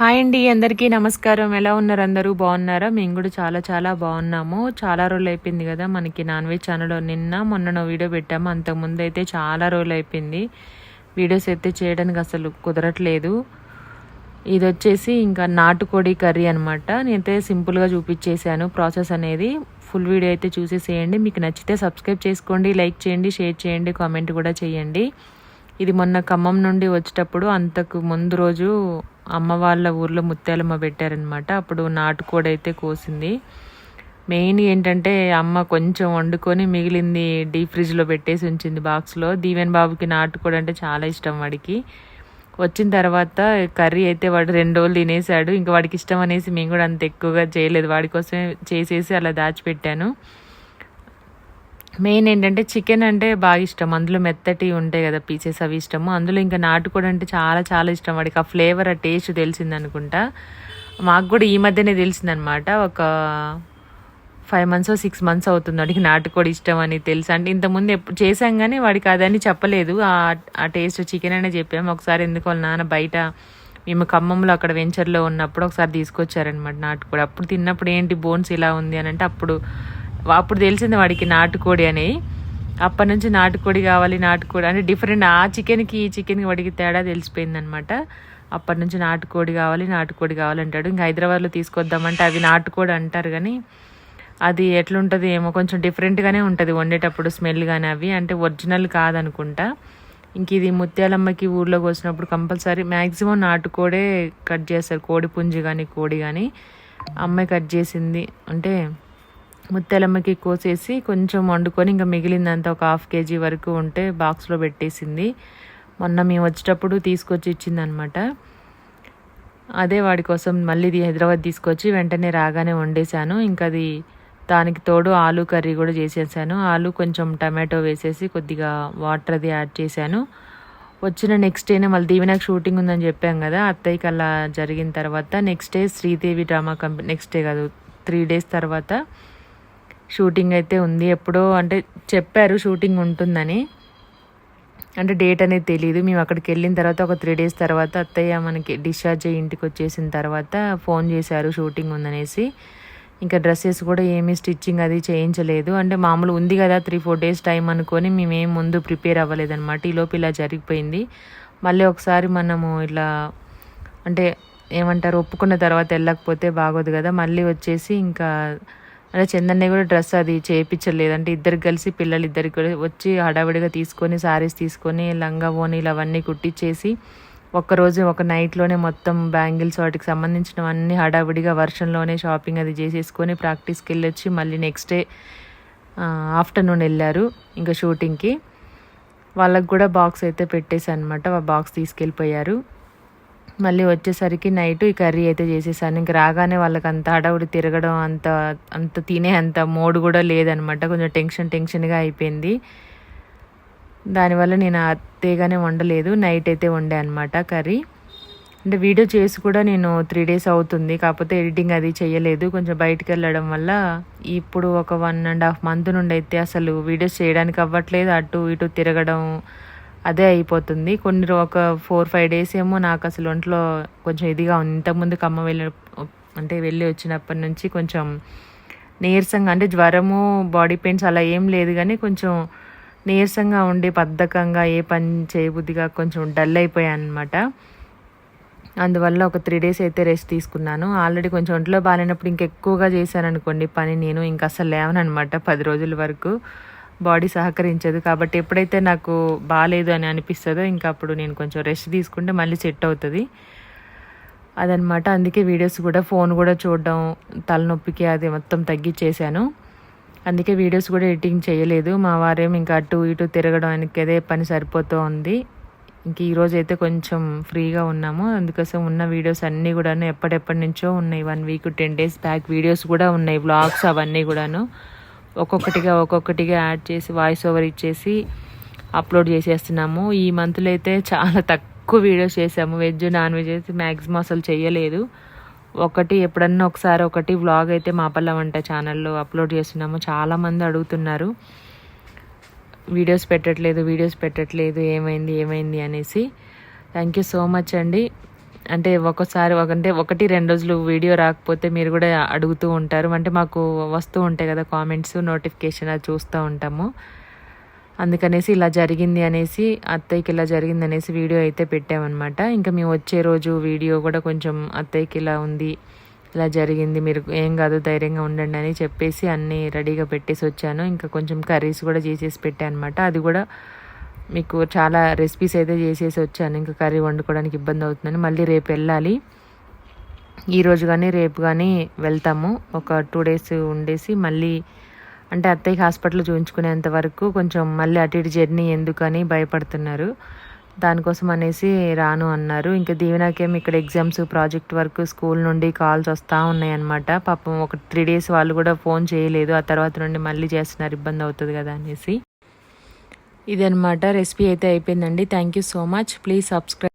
Hi అండి అందరికీ నమస్కారం. ఎలా ఉన్నారు అందరూ? బాగున్నారా? మేము కూడా చాలా చాలా బాగున్నాము. చాలా రోజులు అయిపోయింది కదా మనకి నాన్ వెజ్ ఛానల్లో. నిన్న మొన్న వీడియో పెట్టాము. అంతకుముందు అయితే చాలా రోజులు అయిపోయింది వీడియోస్ అయితే చేయడానికి అసలు కుదరట్లేదు. ఇది వచ్చేసి ఇంకా నాటుకోడి కర్రీ అనమాట నేనైతే సింపుల్గా చూపించేసాను ప్రాసెస్ అనేది. ఫుల్ వీడియో అయితే చూసేసేయండి. మీకు నచ్చితే సబ్స్క్రైబ్ చేసుకోండి లైక్ చేయండి షేర్ చేయండి కామెంట్ కూడా చేయండి. ఇది మొన్న ఖమ్మం నుండి వచ్చేటప్పుడు అంతకు ముందు రోజు అమ్మ వాళ్ళ ఊర్లో ముత్యాలమ్మ పెట్టారనమాట అప్పుడు నాటుకోడి అయితే కోసింది. మెయిన్ ఏంటంటే అమ్మ కొంచెం వండుకొని మిగిలింది డీప్ ఫ్రిడ్జ్లో పెట్టేసి ఉంచింది బాక్స్లో. దీవెన్ బాబుకి నాటుకోడి అంటే చాలా ఇష్టం వాడికి. వచ్చిన తర్వాత కర్రీ అయితే వాడు రెండు రోజులు తినేసాడు. ఇంకా వాడికి ఇష్టం అనేసి మేము కూడా అంత ఎక్కువగా చేయలేదు. వాడి కోసమే చేసేసి అలా దాచిపెట్టాను. మెయిన్ ఏంటంటే చికెన్ అంటే బాగా ఇష్టం. అందులో మెత్తటి ఉంటాయి కదా పీసెస్ అవి ఇష్టము. అందులో ఇంకా నాటుకోడి అంటే చాలా చాలా ఇష్టం. వాడికి ఆ ఫ్లేవర్ ఆ టేస్ట్ తెలిసింది అనుకుంటా. మాకు కూడా ఈ మధ్యనే తెలిసిందనమాట. ఒక ఫైవ్ మంత్స్ సిక్స్ మంత్స్ అవుతుంది వాడికి నాటుకోడి ఇష్టం అని తెలుసు. అంటే ఇంతకుముందు ఎప్పుడు చేసాం కానీ వాడికి అదని చెప్పలేదు. ఆ టేస్ట్ చికెన్ అనే చెప్పాము. ఒకసారి ఎందుకు వాళ్ళ నాన్న బయట మేము ఖమ్మంలో అక్కడ వెంచర్లో ఉన్నప్పుడు ఒకసారి తీసుకొచ్చారనమాట నాటుకోడి. అప్పుడు తిన్నప్పుడు ఏంటి బోన్స్ ఇలా ఉంది అని అంటే అప్పుడు అప్పుడు తెలిసింది వాడికి నాటుకోడి అని. అప్పటి నుంచి నాటుకోడి కావాలి నాటుకోడి అంటే డిఫరెంట్ ఆ చికెన్కి ఈ చికెన్కి వాడికి తేడా తెలిసిపోయింది అనమాట అప్పటి నుంచి నాటుకోడి కావాలి నాటుకోడి కావాలంటాడు ఇంకా హైదరాబాద్లో తీసుకొద్దామంటే అవి నాటుకోడి అంటారు కానీ అది ఎట్లుంటుంది ఏమో కొంచెం డిఫరెంట్గానే ఉంటుంది వండేటప్పుడు స్మెల్ కానీ అవి. అంటే ఒరిజినల్ కాదనుకుంటా. ఇంక ఇది ముత్యాలమ్మకి ఊర్లోకి వచ్చినప్పుడు కంపల్సరీ మ్యాక్సిమం నాటుకోడే కట్ చేస్తారు. కోడి పుంజు కానీ కోడి కానీ అమ్మాయి కట్ చేసింది. అంటే ముత్తెలమ్మకి కోసేసి కొంచెం వండుకొని ఇంకా మిగిలిందంతా ఒక హాఫ్ కేజీ వరకు ఉంటే బాక్స్లో పెట్టేసింది. మొన్న మేము వచ్చేటప్పుడు తీసుకొచ్చి ఇచ్చిందనమాట అదే వాడి కోసం మళ్ళీ హైదరాబాద్ తీసుకొచ్చి వెంటనే రాగానే వండేసాను ఇంకా అది దానికి తోడు ఆలు కర్రీ కూడా చేసేసాను. ఆలు కొంచెం టమాటో వేసేసి కొద్దిగా వాటర్ అది యాడ్ చేశాను. వచ్చిన నెక్స్ట్ డేనే మళ్ళీ దీవెనకు షూటింగ్ ఉందని చెప్పాం కదా అత్తయ్యకి అలా జరిగిన తర్వాత next day Sridevi drama company next day కాదు త్రీ డేస్ తర్వాత షూటింగ్ అయితే ఉంది. ఎప్పుడో అంటే చెప్పారు షూటింగ్ ఉంటుందని. అంటే డేట్ అనేది తెలియదు మేము అక్కడికి వెళ్ళిన తర్వాత ఒక త్రీ డేస్ తర్వాత అత్తయ్య మనకి డిశ్చార్జ్ అయ్యి ఇంటికి వచ్చేసిన తర్వాత ఫోన్ చేశారు షూటింగ్ ఉందనేసి. ఇంకా డ్రెస్సెస్ కూడా ఏమీ స్టిచ్చింగ్ అది చేయించలేదు. అంటే మామూలు ఉంది కదా త్రీ ఫోర్ డేస్ టైం అనుకొని మేమేం ముందు ప్రిపేర్ అవ్వలేదన్నమాట. ఈలోపు ఇలా జరిగిపోయింది. మళ్ళీ ఒకసారి మనము ఇలా అంటే ఏమంటారు ఒప్పుకున్న తర్వాత వెళ్ళకపోతే బాగోదు కదా. మళ్ళీ వచ్చేసి ఇంకా అలా చందన్నే కూడా డ్రెస్ అది చేయించలేదు అంటే ఇద్దరు కలిసి పిల్లలు ఇద్దరికి కూడా వచ్చి హడావిడిగా తీసుకొని శారీస్ తీసుకొని లంగా ఓనీలు అవన్నీ కుట్టించేసి ఒక్కరోజు ఒక నైట్లోనే మొత్తం బ్యాంగిల్స్ వాటికి సంబంధించినవన్నీ హడావిడిగా వర్షంలోనే షాపింగ్ అది చేసేసుకొని ప్రాక్టీస్కి వెళ్ళొచ్చి మళ్ళీ నెక్స్ట్ డే ఆఫ్టర్నూన్ వెళ్ళారు ఇంకా షూటింగ్కి వాళ్ళకు కూడా బాక్స్ అయితే పెట్టేసి అనమాట ఆ బాక్స్ తీసుకెళ్ళిపోయారు. మళ్ళీ వచ్చేసరికి నైట్ ఈ కర్రీ అయితే చేసేసాను. ఇంక రాగానే వాళ్ళకి అంత హడావుడి తిరగడం అంత అంత తినే అంత మోడ్ కూడా లేదనమాట. కొంచెం టెన్షన్ టెన్షన్గా అయిపోయింది. దానివల్ల నేను అత్తేగానే వండలేదు. నైట్ అయితే వండే అనమాట కర్రీ. అంటే వీడియో చేసి కూడా నేను త్రీ డేస్ అవుతుంది. కాకపోతే ఎడిటింగ్ అది చేయలేదు కొంచెం బయటకు వెళ్ళడం వల్ల ఇప్పుడు ఒక వన్ అండ్ హాఫ్ మంత్ నుండి అయితే అసలు వీడియోస్ చేయడానికి అవ్వట్లేదు. అటు ఇటు తిరగడం అదే అయిపోతుంది. కొన్ని ఒక ఫోర్ ఫైవ్ డేస్ ఏమో నాకు అసలు ఒంట్లో కొంచెం ఇదిగా ఉంది. ఇంతకుముందు కమ్మ వెళ్ళి అంటే వెళ్ళి వచ్చినప్పటి నుంచి కొంచెం నీరసంగా అంటే జ్వరము బాడీ పెయిన్స్ అలా ఏం లేదు కానీ కొంచెం నీరసంగా ఉండి బద్ధకంగా ఏ పని చేయబుద్దిగా కొంచెం డల్ అయిపోయాను అనమాట అందువల్ల ఒక త్రీ డేస్ అయితే రెస్ట్ తీసుకున్నాను. ఆల్రెడీ కొంచెం ఒంట్లో బాగాలేనప్పుడు ఇంకెక్కువగా చేశాను అనుకోండి పని నేను ఇంకా అసలు లేవనమాట పది రోజుల వరకు. బాడీ సహకరించదు. కాబట్టి ఎప్పుడైతే నాకు బాగాలేదు అని అనిపిస్తుందో ఇంకా అప్పుడు నేను కొంచెం రెస్ట్ తీసుకుంటే మళ్ళీ సెట్ అవుతుంది. అదనమాట అందుకే వీడియోస్ కూడా ఫోన్ కూడా చూడడం తలనొప్పికి అది మొత్తం తగ్గించేశాను అందుకే వీడియోస్ కూడా ఎడిటింగ్ చేయలేదు. మా వారేం ఇంకా అటు ఇటు తిరగడానికి అదే పని సరిపోతూ ఉంది ఇంక ఈరోజు అయితే కొంచెం ఫ్రీగా ఉన్నాము. అందుకోసం ఉన్న వీడియోస్ అన్నీ కూడాను ఎప్పటిెప్పటి నుంచో ఉన్నాయి. One week ten days back videos కూడా ఉన్నాయి. బ్లాగ్స్ అవన్నీ కూడాను. ఒక్కొక్కటిగా ఒక్కొక్కటిగా యాడ్ చేసి వాయిస్ ఓవర్ ఇచ్చేసి అప్లోడ్ చేసేస్తున్నాము. ఈ మంత్లో అయితే చాలా తక్కువ వీడియోస్ చేసాము వెజ్ నాన్ వెజ్ అయితే మ్యాక్సిమం అసలు చేయలేదు. ఒకటి ఎప్పుడన్నా ఒకసారి ఒకటి వ్లాగ్ అయితే మా పల్ల వంట ఛానల్లో అప్లోడ్ చేస్తున్నాము. చాలామంది అడుగుతున్నారు. వీడియోస్ పెట్టట్లేదు వీడియోస్ పెట్టట్లేదు ఏమైంది ఏమైంది అనేసి. థ్యాంక్ యూ సో మచ్ అండి. అంటే ఒక్కోసారి అంటే ఒకటి రెండు రోజులు వీడియో రాకపోతే మీరు కూడా అడుగుతూ ఉంటారు. అంటే మాకు వస్తూ ఉంటాయి కదా కామెంట్స్ నోటిఫికేషన్ అది చూస్తూ ఉంటాము. అందుకనేసి ఇలా జరిగింది అనేసి అత్తయ్యకి ఇలా జరిగింది అనేసి వీడియో అయితే పెట్టామన్నమాట. ఇంకా మేము వచ్చే రోజు వీడియో కూడా కొంచెం అత్తయ్యకి ఇలా ఉంది ఇలా జరిగింది మీరు ఏం కాదు ధైర్యంగా ఉండండి అని చెప్పేసి అన్నీ రెడీగా పెట్టేసి వచ్చాను. ఇంకా కొంచెం కర్రీస్ కూడా చేసేసి పెట్టాను అనమాట అది కూడా మీకు చాలా రెసిపీస్ అయితే చేసేసి వచ్చాను. ఇంకా కర్రీ వండుకోవడానికి ఇబ్బంది అవుతుందని మళ్ళీ రేపు వెళ్ళాలి. ఈరోజు కానీ రేపు కానీ వెళ్తాము. ఒక టూ డేస్ ఉండేసి మళ్ళీ అంటే అత్తయ్య హాస్పిటల్ చూపించుకునేంత వరకు కొంచెం మళ్ళీ అటు ఇటు జర్నీ ఎందుకని భయపడుతున్నారు. దానికోసం అనేసి రాను అన్నారు. ఇంకా దీవెనాకేం ఇక్కడ ఎగ్జామ్స్ ప్రాజెక్ట్ వర్క్ స్కూల్ నుండి కాల్స్ వస్తూ ఉన్నాయన్నమాట. పాపం ఒక త్రీ డేస్ వాళ్ళు కూడా ఫోన్ చేయలేదు. ఆ తర్వాత నుండి మళ్ళీ చేస్తున్నారు. ఇబ్బంది అవుతుంది కదా అనేసి. ఇదనమాట రెసిపీ అయితే అయిపోయిందండి. Thank you so much please subscribe